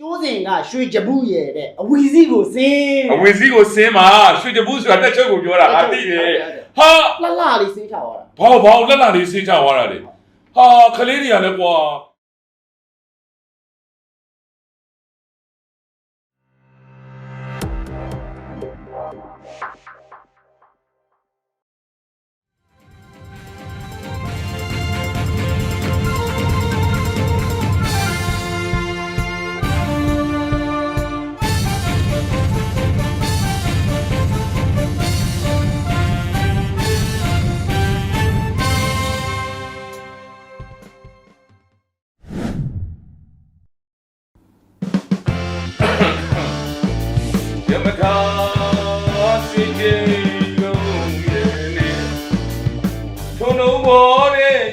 ကျိုးစင်ကရွှေကြဘူးရဲ့တဲ့အဝီစီကိုစင်းအဝေစီကိုစင်းမှာရွှေတပူးဆိုတာတက်ချက်ကိုပြောတာငါသိတယ်ဟာလှလှလေးစင်းချသွားတာ ဘောက်ဘောက်လက်လာလေးစေးချသွားတာလေဟာခလေးတွေကလည်းကွာ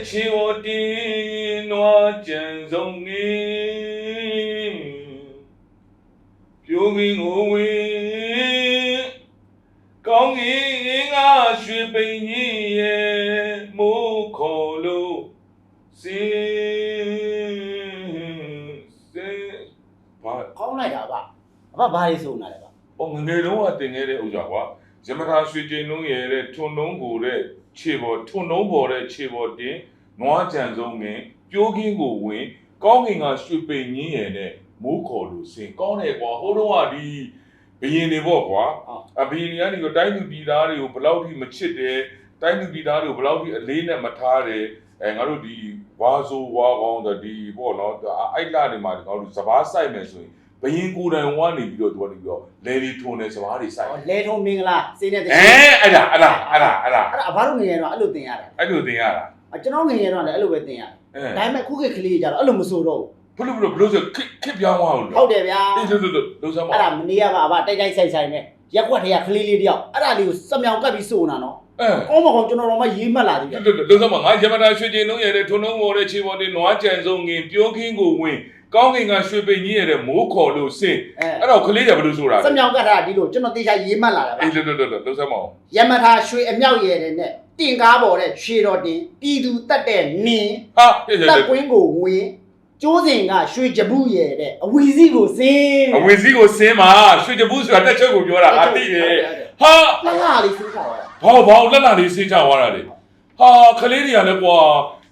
တဲ့ချီဝတင်နွားကြံဆုံးနေပြိုးမင်းကိုဝင်ကောင်းကြီးငါရွှေပိန်ကြီးရဲ့မိုးခေါ်လို့စင်စင်ဘာခေါင်းလိုက်တာဗျအဘဘာလေးစုံလာလဲဗျ။အော်ငငယ်လုံးကတင်ခဲ့တဲ့ဥစ္စာကွာ။ဇမထာရွှေကျင်းလုံးရဲ့တဲ့ထွန်လုံးကိုတဲ့ခြေပေါ်ထွန်လုံးပေါ်တဲ့ခြေပေါ်တင် နွားကြံဆုံးငင်ပြိုးကင်းကိုဝင် ကောင်းငင်ကရွှေပိန်ကြီးရဲ့နဲ့မိုးခေါ်လို့စင်ကောင်းတယ်ကွာဟိုတော့ကဒီဘယင်တွေပေါ့ကွာအဘယင်တွေကနေကတိုင်းသူပြည်သားတွေကိုဘယ်လောက်ထိမချစ်တယ်တိုင်းသူပြည်သားတွေကိုဘယ်လောက်ထိအလေးနဲ့မထားတယ်အဲငါတို့ဒီဝါဆိုဝါကောင်းတဲ့ဒီပေါ့နော်အဲ့လာနေမှာငါတို့စဘာဆိုင်မယ်ဆိုရင်ဘယင်ကိုယ်တိုင်ဝါနေပြီးတော့သူကနေပြီးတော့လဲလီထုံနေစမားတွေဆိုင်ဟောလဲထုံမင်္ဂလာစေးတဲ့တအဲအဲ့ဒါအဲ့ဒါအဲ့ဒါအဲ့ဒါအဲ့ဒါအဘတို့ငယ်ရတော့အဲ့လိုတင်ရတယ်အဲ့လိုသင်ရတာအ ကျွန်တော်ငယ်ရတော့လည်းအဲ့လိုပဲတင်ရတယ်အဲဒါပေမဲ့ခုခေတ်ကလေးကြတော့အဲ့လိုမဆိုတော့ဘလို့ဘလို့ဘလို့ဆိုခစ်ခစ်ပြောင်းသွားလို့ဘူးဟုတ်တယ်ဗျာအေးလို့လို့လို့လုံးစမ်းပါအဲ့ဒါမနေရပါအဘတိုက်တိုက်ဆိုင်ဆိုင်နဲ့ရက်ွက်ထရကလေးလေးတယောက်အဲ့ဒါလေးကိုစမြောင်ကပ်ပြီးစိုးနာနော်အဲကောင်းမကောင်းကျွန်တော်တို့မှရေးမှတ်လာသေးတယ်လို့လို့လုံးစမ်းပါငါရမတာရွှေကျင်းလုံးရတဲ့ထုံလုံးပေါ်တဲ့ခြေပေါ်တဲ့နွားကြံဆုံးငင်ပြိုးခင်းကိုဝင် ကောင်းကင်ကရွှေပိန်ကြီးရတဲ့မိုးခေါ်လို့စင်အဲအဲ့တော့ခလေးတယ်ဘလို့ဆိုတာစမြောင်ကပ်ထားတာဒီလိုကျွန်တော်တေချာရေးမှတ်လာတာပါအေးလို့လို့လို့လုံးစမ်းပါအောင်ယမထာရွှေအမြောက်ရဲတဲ့နဲ့တင်ကားပေါ်တဲ့ရွှေတော်တင်ပြည်သူတက်တဲ့နင်းဟာပြည့်တစက်က်ကွင်းကိုဝင်ကျိုးစင်ကရွှေကြဘူးရဲတဲ့အဝီစီကိုစင်းအဝေစီကိုစင်းမှာရွှေတပူးဆိုတာတက်ချက်ကိုပြောတာငါသိတယ်ဟာလှလှလေးစင်းချသွားတာ ဘောက်ဘောက်လက်လာလေးစေးချသွားတာလေဟာခလေးတွေကလည်းကွာ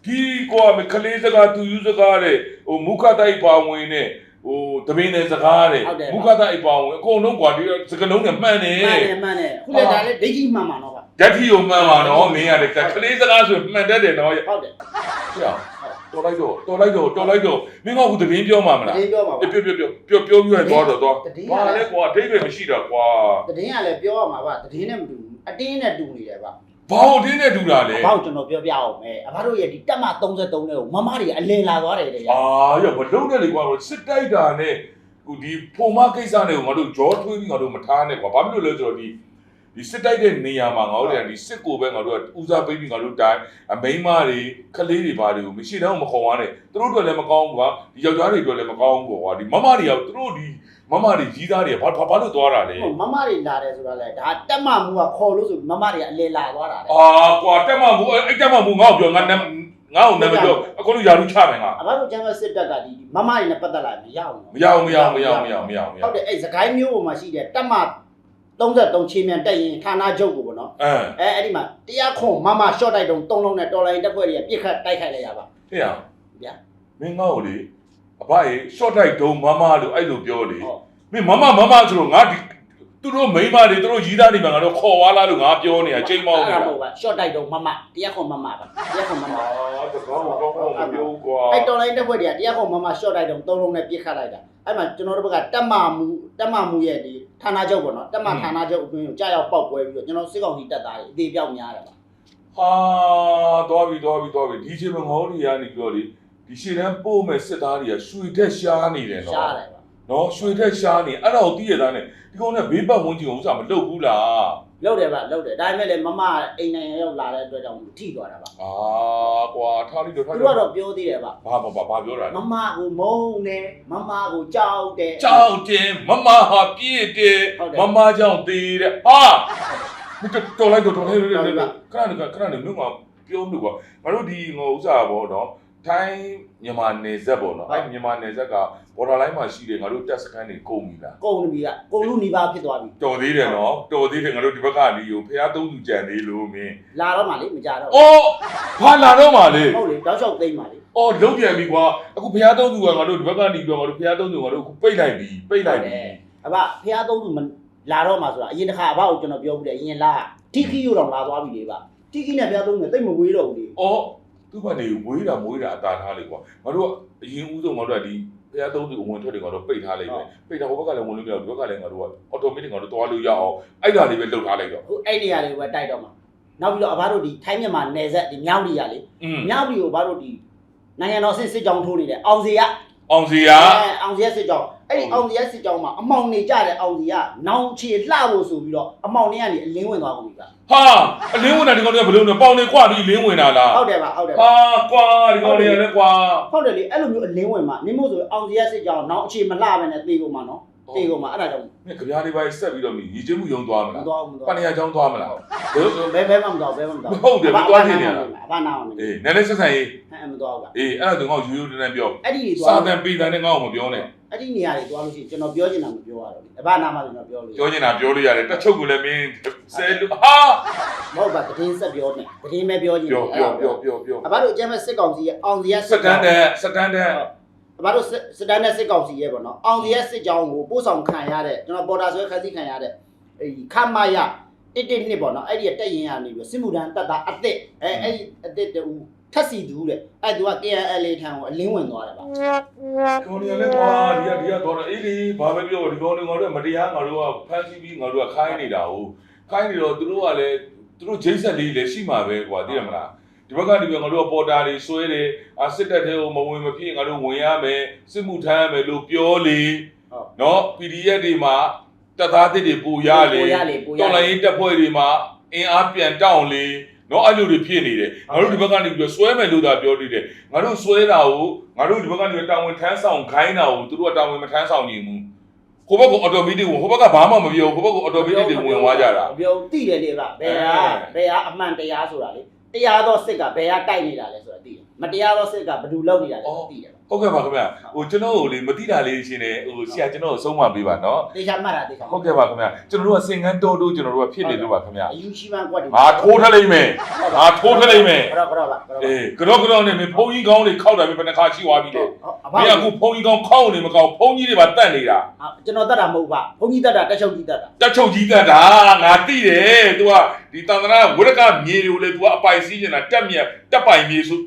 ဒီကွာမခလေးစကားသူယူစကားတဲ့ဟိုမုခတိုက်ပါဝင်တဲ့ဟိုသမင်းတဲ့စကားတဲ့မုခတိုက်ပါဝင်အကုန်လုံးကွာဒီစကလုံးနဲ့မှန်တယ်မှန်တယ်မှန်တယ်ခုလည်းဒါလည်းဒိတ်ကြီးမှန်မှာတော့ဗျဓာတ်ထီကိုမှန်ပါတော့မင်းရတယ်ခလေးစကားဆိုမှန်တတ်တယ်နော်ဟုတ်တယ်တော်လိုက်တော့တော်လိုက်တော့တော်လိုက်တော့မင်းကခုသတင်းပြောမှာမလားတည်ပြောပါပါပြောပြောပြောပြောပြောပြီးတော့တော့တော့သတင်းဘာလဲကွာအထိတ်ပဲမရှိတာကွာတည်ကလည်းပြောရမှာဗျတည်နဲ့မတူဘူးအတင်းနဲ့တူနေတယ်ဗျ ဘာလို့တင်းနဲ့တူတာလဲဘောက်ကျွန်တော်ပြောပြအောင်မယ်အဘတို့ရဲ့ဒီတက်မ33နဲ့ကိုမမတွေအလင်လာသွားတယ်တဲ့ရအာရဘလုံးနဲ့လေကွာစစ်တိုက်တာနဲ့ဟိုဒီပုံမကိစ္စနဲ့ကိုငါတို့ဂျောထွေးပြီးငါတို့မထားနဲ့ကွာဘာဖြစ်လို့လဲဆိုတော့ဒီဒီစစ်တိုက်တဲ့နေရာမှာငါတို့တွေကဒီစစ်ကိုပဲငါတို့ကဦးစားပေးပြီးငါတို့တိုင်းအမိန်းမတွေခလေးတွေဘာတွေကိုမရှိတော့မခေါ်ရနဲ့သူတို့တို့လည်းမကောင်းဘူးကွာဒီယောက်ျားတွေတို့လည်းမကောင်းဘူးကွာဒီမမတွေကသူတို့ဒီ မမတွေကြီးသားတွေကဘာဘာလို့သွားတာလဲဟုတ်မမတွေလာတယ်ဆိုတာလေဒါတက်မမှုကခေါ်လို့ဆိုမမတွေကအလင်လာသွားတာလေအာကွာတက်မဘူးအဲ့တက်မဘူးငါ့ကိုပြောငါနငါ့ကိုနာမည်ပြောအခုတို့ယာရုချမယ်ငါအဘတို့ကျမ်းမစစ်တပ်ကဒီမမတွေနဲ့ပတ်သက်လာမရဘူးမရဘူးမရဘူးမရဘူးမရဘူးမရဘူးမရဟုတ်ဘူးတယ်အဲ့စကိုင်းမျိုးပေါ်မှာရှိတဲ့တက်မ33ချင်းမြန်တက်ရင်ဌာနချုပ်ကိုပေါ့နော်အဲအဲအဲ့ဒီမှာတရားခွန်မမရှော့တိုက်တုံ3လုံးနဲ့တော်လိုင်းတက်ဖွဲ့တွေကပြစ်ခတ်တိုက်ခိုက်လိုက်ရပါဟေ့ရဗျာမင်းငါ့ကိုလေ အဖရေ short light ဒုံမမလို့အဲ့လိုပြောလေဟုတ်မင်းမမမမဆိုတော့ငါဒီသူတို့မိန်းမတွေသူတို့ရီးသားတွေမှာငါတို့ခေါ်သွားလားလို့ငါပြောနေတာချိန်မောင်းနေတာအဲ့ဒါမဟုတ်ပါရှော့တိုက်တုံမမတရားခွန်မမပါတရားခွန်မမအာတကောင်းတော့ကောင်းမပြောကွာအဲ့တော်လိုင်းတက်ဖွဲ့တွေကတရားခွန်မမရှော့တိုက်တုံ3လုံးနဲ့ပြစ်ခတ်လိုက်တာအဲ့မှာကျွန်တော်တို့ဘက်ကတက်မမှုတက်မမှုရဲ့ဒီဌာနချုပ်ပေါ့နော်တက်မဌာနချုပ်အတွင်းကိုကြာရောက်ပောက်ပွဲပြီးတော့ကျွန်တော်စစ်ကောင်စီတက်သားတွေအသေးပြောက်များတယ်ပါဟာတော်ပြီတော်ပြီတော်ပြီဒီချိန်မှာငေါတွေကနေပြောလေ ဒီရှေ့တန်းပို့မဲ့စစ်သားတွေကရွှေတက်ရှားနေတယ်နော်ရှားတယ်ပါနော်ရွှေတက်ရှားနေအဲ့ဒါကိုသိရတာနဲ့ဒီကောင်နဲ့ဘေးပတ်ဝန်းကျင်ဥစ္စာမလုပ်ဘူးလားလောက်တယ်ပါလောက်တယ်ဒါပေမဲ့လည်းမမအိမ်နိုင်ငံရောက်လာတဲ့အတွက်ကြောင့်ထိသွားတာပါအာကွာထားလိုက်တော့ထားသူလိုက်ကတော့ပြောသေးတယ်ပါဘာဘာဘာဘာပြောတာလဲမမကိုမုန်းတယ်မမကိုကြောက်တယ်ကြောက်တယ်မမဟာပြည့်တယ်ဟုတ်တယ်မမကြောင့်သေးတယ်ဟာမတော်တော်လိုက်တော့တော်လိုက်တော့ခဏနေခဏနေခဏနေမြို့မှာပြောလို့ကွာငါတို့ဒီငိုဥစားပေါ့နော်ဒ ထိုင်းမြန်မာနယ်စပ်ပေါ့နော်အဲ့မြန်မာနယ်စပ်က border line မှာရှိတယ်ငါတို့တက်စကန်တွေကုန်ပြီလားကုန်ပြီကကုန်လူနေပါဖြစ်သွားပြီတော်သေးတယ်နော်တော်သေးတယ်ငါတို့ဒီဘက်ကနေကိုဖះသုံးသူကြံသေးလို့မင်းလာတော့မှလေမကြတော့အော်ဘာလာတော့မှလေဟုတ်လေတောက်လျှောက်သိမ့်ပါလေအော်လုံးပြန်ပြီကွာအခုဖះသုံးသူကငါတို့ဒီဘက်ကနေပြောငါတို့ဖះသုံးသူငါတို့အခုပိတ်လိုက်ပြီပိတ်လိုက်ပြီအဘဖះသုံးသူမလာတော့မှဆိုတာအရင်တစ်ခါအဘကိုကျွန်တော်ပြောဘူးလေအရင်လာတီခီယူတော့လာသွားပြီလေဗျတီခီနဲ့ဖះသုံးတယ်တိတ်မဝေးတော့ဘူးလေအော် သူ့ဘာနေဝေးတာမွေးတာအသာထားလေကွာငါတို့ကအရင်ဦးဆုံးငါတို့ကဒီဖះသုံးသူအဝင်ထွက်တွေငါတို့ပိတ်ထားလိုက်ပဲပိတ်ထားဟိုဘက်ကလည်းဝင်လို့မရဘူးဒီဘက်ကလည်းငါတို့က automatic ငါတို့သွားလို့ရအောင်အဲ့ဒါလေးပဲလှုပ်ထားလိုက်တော့ဟိုအဲ့နေရာလေးပဲတိုက်တော့မှနောက်ပြီးတော့အဘတို့ဒီထိုင်းမြန်မာနယ်စပ်ဒီမြောက်လီရလေอืมမြောက်လီကိုအဘတို့ဒီနိုင်ငံတော်စစ်စစ်ကြောင်းထိုးနေတယ်အောင်စီရ အောင်စီယာအဲအောင်စီရစစ်ကြောင်းအဲ့ဒီအောင်စီရစစ်ကြောင်းမှာအမောင်နေကြတဲ့အောင်စီကနောင်ချေလှဖို့ဆိုပြီးတော့အမောင်နေကနေအလင်းဝင်သွားကုန်ပြီဗျဟာအလင်းဝင်တာဒီကောင်တွေကဘယ်လိုလဲပေါင်နေကွာပြီးလင်းဝင်တာလားဟုတ်တယ်ဗျဟုတ်တယ်ဗျဟာကွာဒီကောင်တွေကလည်းကွာဟုတ်တယ်လေအဲ့လိုမျိုးအလင်းဝင်မှာနင်းမို့ဆိုအောင်စီရစစ်ကြောင်းနောင်အခြေမလှပဲနဲ့တေကုန်မှာနော် တေကုန်မှာအဲ့ဒါကြောင့်မင်းကြပြားလေးပိုင်းဆက်ပြီးတော့မြည်ရည်ချင်းမှုယုံသွားမမလားသွားဘူးမပသွားဏ္ဍာကျောင်းသွားမလားဘယ်လိုဘယ်ဘဲမှမသွားဘဲမှမသွားဟုတ်တယ်မသွားချင်နေရလားအဘနာအောင်နေအေးနည်းနည်းဆက်ဆံရေးအဲ့မသွားဘူးဗျအေးအဲ့ဒါသူငါ့ကိုရိုးရိုးတန်းတန်းပြောအဲ့ဒီတွေစာသွားတန်ပေတန်နဲ့ငါ့ကိုမပြောနဲ့အဲ့ဒီနေရာတွေသွားလို့ရှိရင်ကျွန်တော်ပြောချင်တာမပြောရတော့ဘူးအဘနာမှဆိုတော့ပြောလို့ပြောချင်တာပြောလို့ရတယ်တက်ချုပ်ကလည်းမင်းဆဲလူဟာမဟုတ်ပါတည်င်းဆက်ပြောနေတည်င်းပဲပြောချင်ပြောပြောပြောပြောပြောအဘတို့အကျမ်းမဲ့စစ်ကောင်စီရဲ့အောင်စီရစတန်တဲ့စတန်တဲ့အ ဘတို့စစ်တန်းနဲ့စစ်ကောင်စီရဲ့ပေါ့နော်အောင်စီရစစ်ကြောင်းကိုပို့ဆောင်ခံရတဲ့ကျွန်တော်ပေါ်တာဆွဲခန်းစီခံရတဲ့အဲဒီခမရတစ်တစ်နှစ်ပေါ့နော်အဲ့ဒီတက်ရင်ရနေပြီးစစ်မှုထမ်းတက်တာအစ်စ်အဲအဲ့ဒီအစ်စ်တူထက်စီသူတဲ့အဲ့သူက KNL ထံကိုအလင်းဝင်သွားတယ်ဗျကောင်တွေကလည်းကွာဒီကဒီကတော့အေးလေဘာပဲပြောဒီကောင်တွေငါတို့မတရားငါတို့ကဖမ်းဆီးပြီးငါတို့ကခိုင်းနေတာဟုတ်ခိုင်းနေတော့သူတို့ကလည်းသူတို့ဂျိတ်ဆက်လေးလည်းရှိမှာပဲကွာသိရမလား ဒီဘက်ကနေပြီးငါတို့ကပေါ်တာတွေဆွဲတယ်အစစ်တပ်တွေကိုမဝင်မဖြစ်ငါတို့ဝင်ရမယ်စစ်မှုထမ်းရမယ်လို့ပြောလေဟုတ်နော် PDF တွေမှာတပ်သားတစ်တွေပူရလေပိုရလေပိုရတော်လိုင်းရေးတပ်ဖွဲ့တွေမှာအင်အားပြန်တောင်းလေနော်အဲ့လိုတွေဖြစ်နေတယ်ငါတို့ဒီဘက်ကနေပြီးတော့ဆွဲမယ်လို့သာပြောနေတယ်ငါတို့ဆွဲတာကိုငါတို့ဒီဘက်ကနေတာဝန်ထမ်းဆောင်ခိုင်းတာကိုသူတို့ကတာဝန်မထမ်းဆောင်နိုင်ဘူးဟိုဘက်ကအော်တိုမက်တစ်ကိုဟိုဘက်ကဘာမှမပြောဘူးဟိုဘက်ကအော်တိုမက်တစ်တွေဝင်သွားကြတာပြောသိတယ်လေဗျဘယ်ဟာဘယ်ဟာအမှန်တရားဆိုတာလေ တရားသောစစ်ကဘယ်ဟာတိုက်နေတာလဲဆိုတာသိတယ်မတရားသောစစ်ကဘယ်သူလုပ်နေတာလဲသိတယ်ဟုတ်ကဲ့ပါခင်ဗျဟိုကျွန်တော်ကိုလေမတိတာလေးရှင်းနေဟိုဆရာကျွန်တော်ကိုဆုံးမပေးပါနော်တေချာမှတ်တာတေချာဟုတ်ကဲ့ပါခင်ဗျကျွန်တော်တို့ကစင်ကန်းတိုးတိုးကျွန်တော်တို့ကဖြစ်နေလို့ပါခင်ဗျအယူရှိမှန်ကွက်တယ်ငါထိုးထလိုက်မယ်ငါထိုးထလိုက်မယ်ကတော့ကတော့ပါကတော့အေးကြော့ကြော့နဲ့မင်းဖုန်းကြီးကောင်းတွေခောက်တာပဲဘယ်နှခါရှိသွားပြီလဲအဘမင်းအခုဖုန်းကြီးကောင်းခောက်နေမကောက်ဖုန်းကြီးတွေပါတတ်နေတာကျွန်တော်တတ်တာမဟုတ်ပါဘုန်းကြီးတတ်တာတက်ချုပ်ကြီးတတ်တာတက်ချုပ်ကြီးတတ်တာငါသိတယ် तू ကဒီတန်တနာဝရကမြေတွေကိုလေ तू ကအပိုင်စီးနေတာတက်မြက်တက်ပိုင်မြေဆို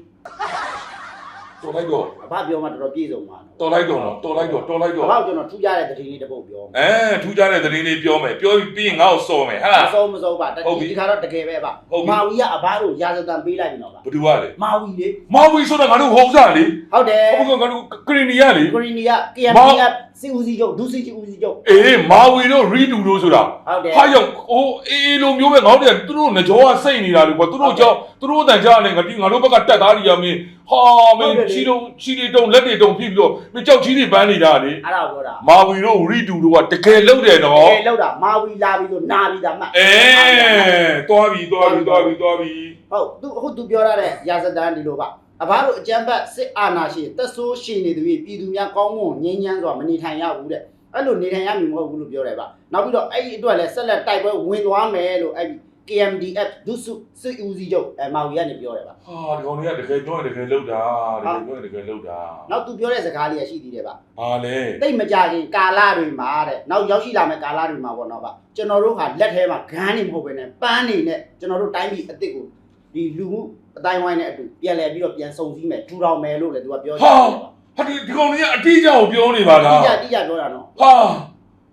တော်လိုက်တော့အဘပြောမှတော်တော်ပြည့်စုံပါတော်လိုက်တော့တော်လိုက်တော့တော်လိုက်အတော့ဘကျွန်တော်ထူးကြတဲ့သတင်းလေးတစ်ပုဒ်ပြောအဲထူးခြားတဲ့သတင်းလေးပြောမယ်ပြောပြီးပြီးရင်ငါ့ကိုစော်မယ်ဟာမဆုံးမဆုံးပါတဟုတ်ပြီဒီခါတော့တကယ်ပဲပါဟုတ်ပြီမာဝီကအဘတို့ရာဇသံပေးလိုက်ပြီနော်ဗျဘသူကလေမာဝီလေမောင်ဝီဆိုတော့ငါတို့ဟုတ်စားလေဟုတ်တယ်အခုကငါတို့ကရီနီယာလေကိုရီနီယာ KMPF စီဦးစီချုပ်ဒုစီဦးစီချုပ်အေးမာဝီတို့ရီတူတို့ဆိုတာဟုတ်တယ်ဟာရောက်ဟိုအေးလိုမျိုးပဲငေါ့တယ်သူတို့ငကြောကစိတ်နေတာလေကွာသူတို့ကြောသူတို့တန်ကြတယ်ငါဒီငါတို့ဘက်ကတက်သားကြီးရမင်းဟာမင်းချီတုံချီတွေတုံလက်တွေတုံဖြစ်ပြီးတော့မင်းကြောက်ချီတွေပန်းနေတာလေအဲ့ဒါကိုပြောတာမာဝီတို့ရီတူတို့ကတကယ်လုံတယ်နော်ကဲလောက်တာမာဝီလာပြီဆိုနာပြီဒါမှတ်အဲသွားပြီသွားပြီသွားပြီသွားပြီဟုတ်သူအခုသူပြောရတဲ့ရာဇသံဒီလိုပါ အဘတို့အကြမ်းဖက်စစ်အာဏာရှင်တက်ဆိုးရှင်နေသူပြည်ပြည်သူများကောင်းမွန်ငြိမ်းချမ်းစွာမနေထိုင်ရဘူးတဲ့အဲ့လိုနေထိုင်ရမည်မဟုတ်ဘူးလို့ပြောတယ်ပါနောက်ပြီးတော့အဲ့ဒီအတွက်လည်းဆက်လက်တိုက်ပွဲဝင်သွားမယ်လို့အဲ့ဒီ KMDF ဒုစုစစ်ဦးစီးချုပ်အဲမာဝီကနေပြောတယ်ပါဟာဒီကောင်တွေကတကယ်ပြောရင်တကယ်လုံတာတကယ်ပြောရင်တကယ်လုံတာနောက်သူပြောတဲ့စကားလေးရရှိသေးတယ်ပါဟာလေတိတ်မကြခင်ကာလတွေမှာတဲ့နောက်ရောက်ရှိလာမယ့်ကာလတွေမှာပေါ့နော်ဗျကျွန်တော်တို့ဟာလက်ထဲမှာဂန်းနေမဟုတ်ပဲနဲ့ပန်းနေနဲ့ကျွန်တော်တို့တိုင်းပြည်အစ်စ်ကိုဒီလူမှု အတိုင်းဝိုင်းနဲ့အတူပြန်လဲပြီးတော့ပြန်စုံစည်းမယ်ထူထောင်မယ်လို့လည်းသူကပြောချင်တယ်ပါဟာဒီဒီကောင်တွေကအတိအကျကိုပြောနေပါလားတိကျတိကျပြောတာနော်ဟာ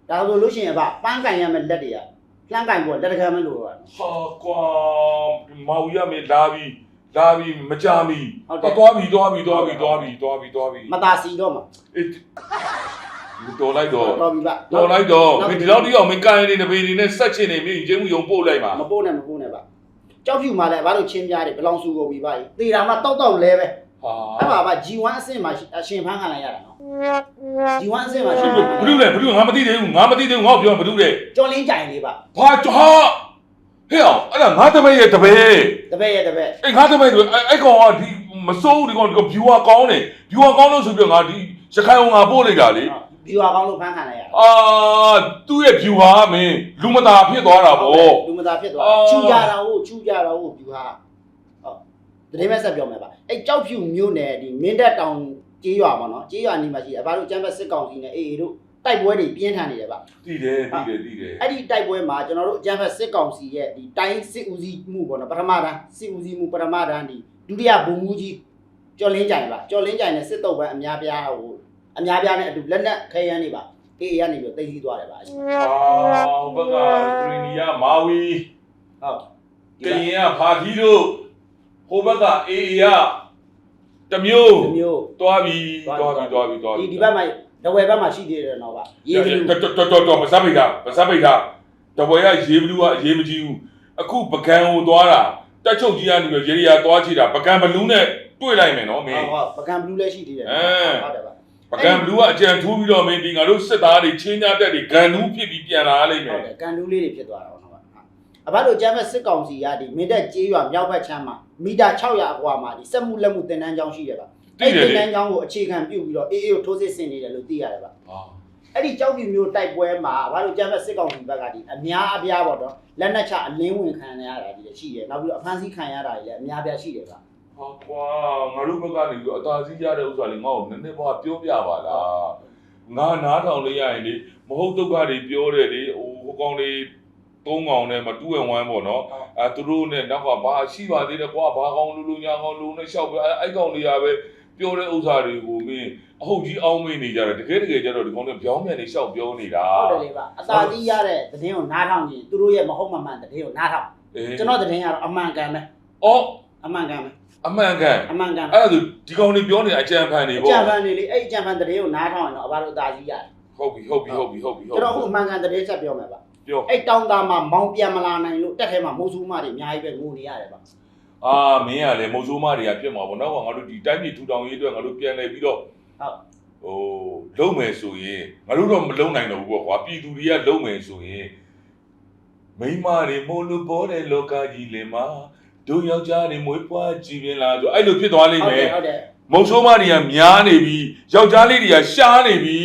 ဒါဆိုလို့ရှိရင်ဗျပန်းကန်ရမယ့်လက်တွေကလှမ်းကန်ပေါ်လက်တကမ်းမလို့ရတာဟာကွာမောင်ရမေလာပြီလာပြီမကြမီဟုတ်တယ်သွားပြီသွားပြီသွားပြီသွားပြီသွားပြီသွားပြီမသာစီတော့မှာအေးတော်လိုက်တော့တော်ပြီဗျတော်လိုက်တော့မင်းဒီလောက်တိအောင်မင်းကိုင်းနေတပေနေနဲ့ဆက်ချင်နေမင်းကျင်းမှုယုံပို့လိုက်ပါမပိုးနဲ့မပိုးနဲ့ဗျ ကြောက်ဖြူမှာလည်းဘာလို့ချင်းပြားတယ်ဘလောင်စုကုန်ပြီဗျတေတာမှတောက်တောက်လဲပဲဟာအဲ့ပါဗျ G1 အဆင့်မှာအရှင်ဖန်းခံလိုက်ရတာနော် G1 အဆင့်မှာရှင်ဘယ်လိုလဲဘယ်လိုငါမသိသေးဘူးငါမသိသေးဘူးငါ့ကိုပြောဘယ်လိုလဲကျော်လင်းကြိုင်လေးဗျဘာဟာဟဲ့အောင်အဲ့ဒါငါတပည့်ရဲ့တပည့်တပည့်ရဲ့တပည့်အဲ့ငါတပည့်တွေအဲ့အဲ့ကောင်ကဒီဟမစိုးဘူးဒီကောင်ဒီကောင် viewer ကောင်းတယ် viewer ကောင်းလို့ဆိုပြီးတော့ငါဒီရခိုင်အောင်ငါပို့လိုက်တာလေ ဘီဝါကောင်းလို့ဖမ်းခံလိုက်ရတာအာသူ့ရဲ့ viewer ကမင်းလူမသားဖြစ်သွားတာဗော လူမသားဖြစ်သွားအာချူကြတာဟုတ်ချူကြတာဟုတ်ဘီဝါဟုတ်တတိမဲ့ဆက်ပြောမယ်ပါအဲ့ကြောက်ဖြူမျိုးနယ်ဒီမင်းတက်တောင်ကြေးရွာပေါ့နော်ကြေးရွာနေမှာရှိတယ်အဘတို့ကျမ်းဘက်စစ်ကောင်စီနဲ့အေအေတို့တိုက်ပွဲတွေပြင်းထန်နေတယ်ပါတည်တယ်တည်တယ်တည်တယ်အဲ့ဒီတိုက်ပွဲမှာကျွန်တော်တို့အကြမ်းဖက်စစ်ကောင်စီရဲ့ဒီတိုင်းစစ်ဦးစီးမှုပေါ့နော်ပထမတန်းစစ်ဦးစီးမှုပထမတန်းဒီဒုတိယဗိုလ်မှူးကြီးကျော်လင်းကြိုင်ပါကျော်လင်းကြိုင်နဲ့စစ်တုပ်ပန်းအများပြားဟို အများပြားနဲ့အတူလက်နက်ခဲယမ်းတွေပါအေးရနေပြီးသိသိသွားတယ်ပါဟုတ်အာဘက်ကဂရီနီယာမာဝီကရင်ကဖာထီတို့ဟိုဘက်ကအေအေကတမျိုးဒီမျိုးတွားပြီတွားပြီတွားပြီတွားပြီဒီဒီဘက်မှာဒဝယ်ဘက်မှာရှိသေးတယ်တော့ပါရေဘလူးတော်တော်တော်တော်မစပိတ်တာမစပိတ်တာတပွဲကရေဘလူးကအရေးမကြီးဘူးအခုပကံကိုသွားတာတက်ချုပ်ကြီးကနေပြီးရေရီယာသွားချီတာပကံဘလူးနဲ့တွေ့လိုက်မယ်နော်မင်းဟုတ်ပကံဘလူးလည်းရှိသေးတယ်အဲဟုတ်တယ်ပါ ပကံဘလူးကအကြံထိုးပြီးတော့မင်းဒီငါတို့စစ်သားတွေချင်းညာတက်တွေဂန်နူးဖြစ်ပြီးပြန်လာလိမ့်မဟုတ်ယ်တယ်ကန်လူးလေးတွေဖြစ်သွားတာပေါ့နော်အဘတို့ကျမ်းမဲ့စစ်ကောင်စီကဒီမင်းတက်ကြေးရွာမြောက်ဘက်ချမ်းမှာမီတာ600အကွာမှာဒီစက်မှုလက်မှုတင်တန်းကျောင်းရှိတယ်ပါသိတယ်တင်လေတန်းကျောင်းကိုအခြေခံပြုပြီးတော့အေးအေးကိုထိုးစစ်ဆင်နေတယ်လို့သိရတယ်ပါဟာအဲ့ဒီကြောက်ပြမျိုးတိုက်ပွဲမှာအဘတို့ကျမ်းမဲ့စစ်ကောင်စီဘက်ကဒီအများအပြားပေါ့နော်လက်နက်ချအလင်းဝင်ခံရတာဒီလည်းရှိတယ်နောက်ပြီးတော့အဖမ်းဆီးခံရတာတွေလည်းအများအပြားရှိတယ်ပါ ဟာကွာငါတို့ဘက်ကနေပြီးတော့အသာစီးရတဲ့ဥစ္စာလေးငါ့ကိုနည်းနည်းပါးပြောပြပါလားငါနားထောင်လေးရရင်လေမဟုတ်ဒုက္ခတွေပြောတယ်လေဟိုဟိုကောင်လေးသုံးကောင်နဲ့မတူဝဲဝမ်းပေါ့နော်အဲသူတို့နဲ့နောက်ကဘာရှိပါသေးတယ်ကွာဘာကောင်လူလူညာကောင်လူနဲ့ရှောက်ပဲအဲအဲ့ကောင်လေးရပဲပြောတဲ့ဥစ္စာတွေကိုမင်းအဟုတ်ကြီးအောင်းမေးနေကြတယ်တကယ်တကယ်ကျတော့ဒီကောင်လေးပြောင်းပြန်နေရှောက်ပြောနေတာဟုတ်တယ်လေပါအသာတီးရတဲ့သတင်းကိုနားထောင်ကြည့်သူတို့ရဲ့မဟုတ်မမှန်သတင်းကိုနားထောင်အေးကျွန်တော်သတင်းကတော့အမှန်ကန်ပဲအော်အမှန်ကန်ပဲ အမှန်ကန်အမှန်ကန်ပဲအဲ့ဒါဆိုဒီကောင်လေးပြောနေအကြံဖန်နေအပေါ့ကြံဖန်နေလေအဲ့အကြံဖန်သတင်းကိုနားထောင်ရင်တော့အဘတို့အသာကြီးရတယ်ဟုတ်ပြီဟုတ်ပြီဟုတ်ပြီဟုတ်ပြီဟုတ်ကျွန်တော်ပြီအခုအမှန်ကန်သတင်းချက်ပြောမယ်ပါပြောအဲ့တောင်သားမှာမောင်းပြန်မလာနိုင်လို့တက်ထဲမှာမိုးဆူးမတွေအများကြီးပဲငိုနေရတယ်ပါအာမင်းကလည်းမုံဆိုးမတွေကပြစ်မှာပေါ့နော်ငါတို့ဒီတိုင်းပြည်ထူထောင်ရေးအတွက်ငါတို့ပြန်လဲပြီးတော့ဟုတ်ဟိုလုံးမယ်ဆိုရင်ငါတို့တော့မလုံးနိုင်တော့ဘူးပေါ့ကွာပြည်သူတွေကလုံးမယ်ဆိုရင်မိန်းမတွေမို့လို့ပေါ်တဲ့လောကကြီးလေမှာ တို့ယောက်ျားတွေမွေးဖွားကြည်ပြင်းလာဆိုအဲ့လိုဖြစ်သွားလိမ့်ဟုတ်မတယ်ယ်ဟုတ်တယ်မုံဆိုးမတွေကများနေပြီယောက်ျားလေးတွေကရှားနေပြီ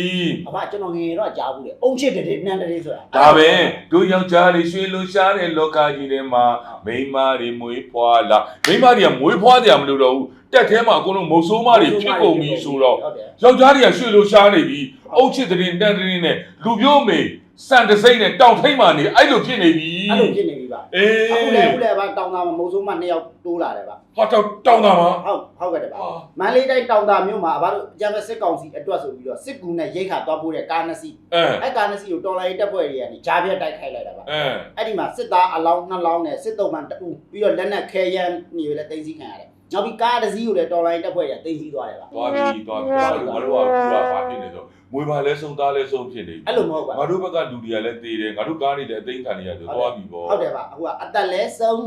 အဘကျွန်တော်ငယ်ငယ်တော့ကြားဘူးလေအုံချစ်တဲ့နန်းတဲ့ဆိုတာဒါပဲတို့ယောက်ျားတွေရွှေလုံရှားတဲ့လောကကြီးထဲမှာမိန်းမတွေမွေးဖွားလာမိန်းမတွေကမွေးဖွားကြမလို့တော့ဘူးတက်ထဲမှာအကုန်လုံးမုံဆိုးမတွေဖြစ်ကုန်ပြီဆိုတော့ဟုတ်တယ်ယောက်ျားတွေကရွှေလို့ရှားနေပြီအုတ်ချစ်တဲ့တန်တင်းနဲ့လူပြိုးမေ စံတစိမ့်နဲ့တောင်ထိတ်မှနေအဲ့လိုဖြစ်နေပြီအဲ့လိုဖြစ်နေပြီပါအေးအခုလည်းအခုလည်းဗာတောင်သားမှာမိုးဆိုးမနှစ်ယောက်တိုးလာတယ်ဗာဟာတောင်တောင်သားမှာဟုတ်ဟုတ်ကဲ့တယ်ဗာဟာမန္တလေးတိုင်းတောင်သားမြို့မှာဗာတို့အကြမ်းဖက်စစ်ကောင်စီအတွက်ဆိုပြီးတော့စစ်ကူနဲ့ရိတ်ခါသွားပို့တဲ့ကားနှစ်စီးအဲအဲ့ကားနှစ်စီးကိုတော်လိုင်းတပ်ဖွဲ့တွေကနေကြားပြတ်တိုက်ခိုက်လိုက်တာဗာအဲအဲ့ဒီမှာစစ်သားအလောင်းနှစ်လောင်းနဲ့စစ်တုံးမှန်တူပြီးတော့လက်နက်ခဲယမ်းနေလည်းတင်စီခံရတယ်နောက်ပြီးကားတစ်စီးကိုလည်းတော်လိုင်းတပ်ဖွဲ့တွေကတင်စီသွားတယ်ဗာသွားပြီသွားပြီသွားပြီငါတို့ကဘာဖြစ်နေဆို မွေးပါလဲဆုံးသားလဲဆုံးဖြစ်နေပြီအဲ့လိုမဟုတ်ပါငါတို့ဘက်ကလူတွေကလည်းတေးတယ်ငါတို့ကားတွေလည်းအသိမ်းခံနေရတယ်သွားပြီပေါ့ဟုတ်တယ်ဗာအခုကအသက်လဲဆုံး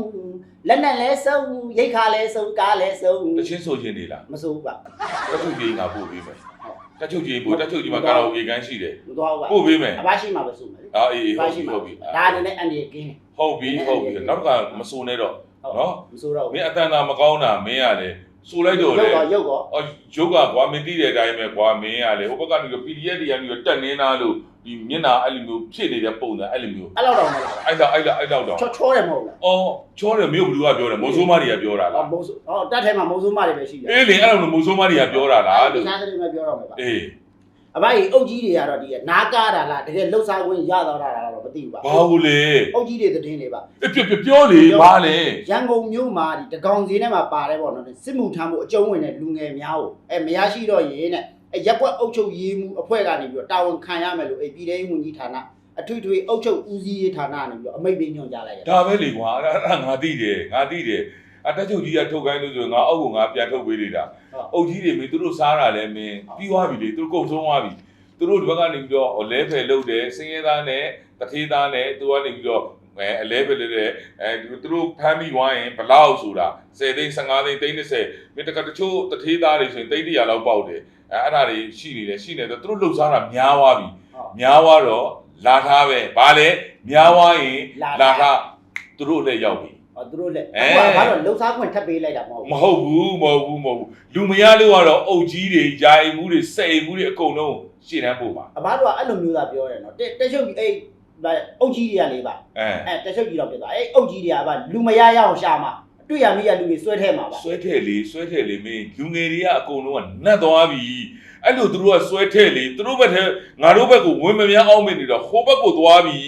လက်နက်လဲဆုံးရိတ်ခါလဲဆုံးကားလဲဆုံးတချင်းဆိုချင်းနေလားမဆိုးဘူးဗာတက်ချုပ်ကြီးငါပို့ပေးမယ်တက်ချုပ်ကြီးပို့တက်ချုပ်ကြီးမှာကာရာအိုကေကန်းရှိတယ်မသွားဘူးဗာပို့ပေးမယ်အဘရှိမှပဲစုမယ်လေအာအေးအဘဟုတ်ရှိပြီမှဟုတ်ပြီဒါအနေနဲ့အန်ဒီကင်းတယ်ဟုတ်ပြီဟုတ်ပြီနောက်ကမစိုးနဲ့တော့နော်မဆိုးတော့မဘူးင်းအတန်တာမကောင်းတာမင်းကလည်း စိုးလိုက်တော့ရုလေပ်တော့ရုပ်တော့အော်ရုပ်ကကွာမင်းသိတဲ့အတိုင်းပဲကွာမင်းကလေဟိုဘက်ကနေပြီး PDF တွေကနေပြီးတက်နေသားလို့ဒီမျက်နှာအဲ့လိုမျိုးဖြစ်နေတဲ့ပုံစံအဲ့လိုမျိုးအဲ့လောက်တော့မလားအဲ့လောက်အဲ့လောက်အဲ့လောက်တော့ချောချောတယ်မဟုတ်လားအော်ချောတယ်မြို့ဘလူးကပြောတယ်မိုးဆိုးမတွေကပြောတာဟောလားမိုးဆိုးဟောတက်ထဲမှာမိုးဆိုးမတွေပဲရှိတယ်အေးလေအဲ့လိုမိုးဆိုးမတွေကပြောတာလားဒီလို့နားသတင်းပဲပြောတော့မှာပါအေးအဘကြီးအုတ်ကြီးတွေကတော့ဒီနားကားတာလားတကယ်လှုပ်ရှားခွင့်ရတော့တာလားတော့ မသိဘူးပါဘာဘူးလေအုတ်ကြီးတွေသတင်းတွေပါအေးပြပြပြောလေဘာလဲရန်ကုန်မြို့မှာဒီတကောင်စီထဲမှာပါတယ်ပေါ့နော်စစ်မှုထမ်းဖို့အကျုံးဝင်တဲ့လူငယ်များကိုအဲမရရှိတော့ရေးနဲ့အဲရက်ကွက်အုပ်ချုပ်ရေးမှုအဖွဲ့ကနေပြီးတော့တာဝန်ခံရမယ်လို့အဲပြည်ထောင်ဝင်ကြီးဌာနအထွေထွေအုပ်ချုပ်ဦးစီးရေးဌာနကနေပြီးတော့အမိန့်ပေးညွှန်ကြားလိုက်တယ်ဒါပဲလေကွာအဲ့ဒါအဲ့ဒါငါသိတယ်ငါသိတယ်အတက်ချုပ်ကြီးကထုတ်ခိုင်းလို့ဆိုငါအောက်ကိုငါပြန်ထုတ်ပေးလိုက်တာအုပ်ကြီးတွေမင်းတို့စားတာလဲမင်းပြီးသွားပြီလေသူတို့ကုန်ဆုံးသွားပြီ သူတို့ဒီဘက်ကနေပြီးတော့လဲဖယ်လုပ်တယ်စင်းရဲသားနဲ့တထေးသားနဲ့သူကနေပြီးတော့အဲအလဲဖယ်လုပ်တယ်အဲသူတို့ဖမ်းပြီးွားရင်ဘလောက်ဆိုတာ10သိန်း15သိန်းသိန်း30မင်းတကတချို့တထေးသားတွေဆိုရင်သိန်း100လောက်ပေါက်တယ်အဲအဲ့ဒါတွေရှိနေတယ်ရှိနေတယ်သူတို့လှုပ်ရှားတာများသွားပြီဟုတ်များသွားတော့လာထားပဲဗာလဲများသွားရင်လာထားသူတို့လည်းရောက်ပြီဟောသူတို့လက်အဲအခုကဘာလို့လှုပ်ရှားခွင့်ထပ်ပေးလိုက်တာမဟုတ်မဟုတ်ဘူးမဟုတ်ဘူးမဟုတ်ဘူးလူမရလို့ကတော့အုတ်ကြီးတွေယာယီမှုတွေစိတ်မှုတွေအကုန်လုံး ရှင်းတန်းပို့ပါအဘတို့ကအဲ့လိုမျိုးသာပြောတယ်နော်တက်တက်ချုပ်ကြီးအဲ့ဗာအုတ်ကြီးတွေကလေးပါအဲအဲတက်ချုပ်ကြီးတော့ဖြစ်သွားအဲ့အုတ်ကြီးတွေကဗာလူမရရအောင်ရှာမှာအတွေ့ရမိရလူတွေဆွဲထဲမှာပါဆွဲထဲ့လေဆွဲထဲ့လေမင်းလူငယ်တွေကအကုန်လုံးကနတ်သွားပြီအဲ့လိုသူတို့ကဆွဲထဲ့လေသူတို့ဘက်ထဲငါတို့ဘက်ကိုဝင်မများအောင်မနေတော့ဟိုဘက်ကိုသွားပြီ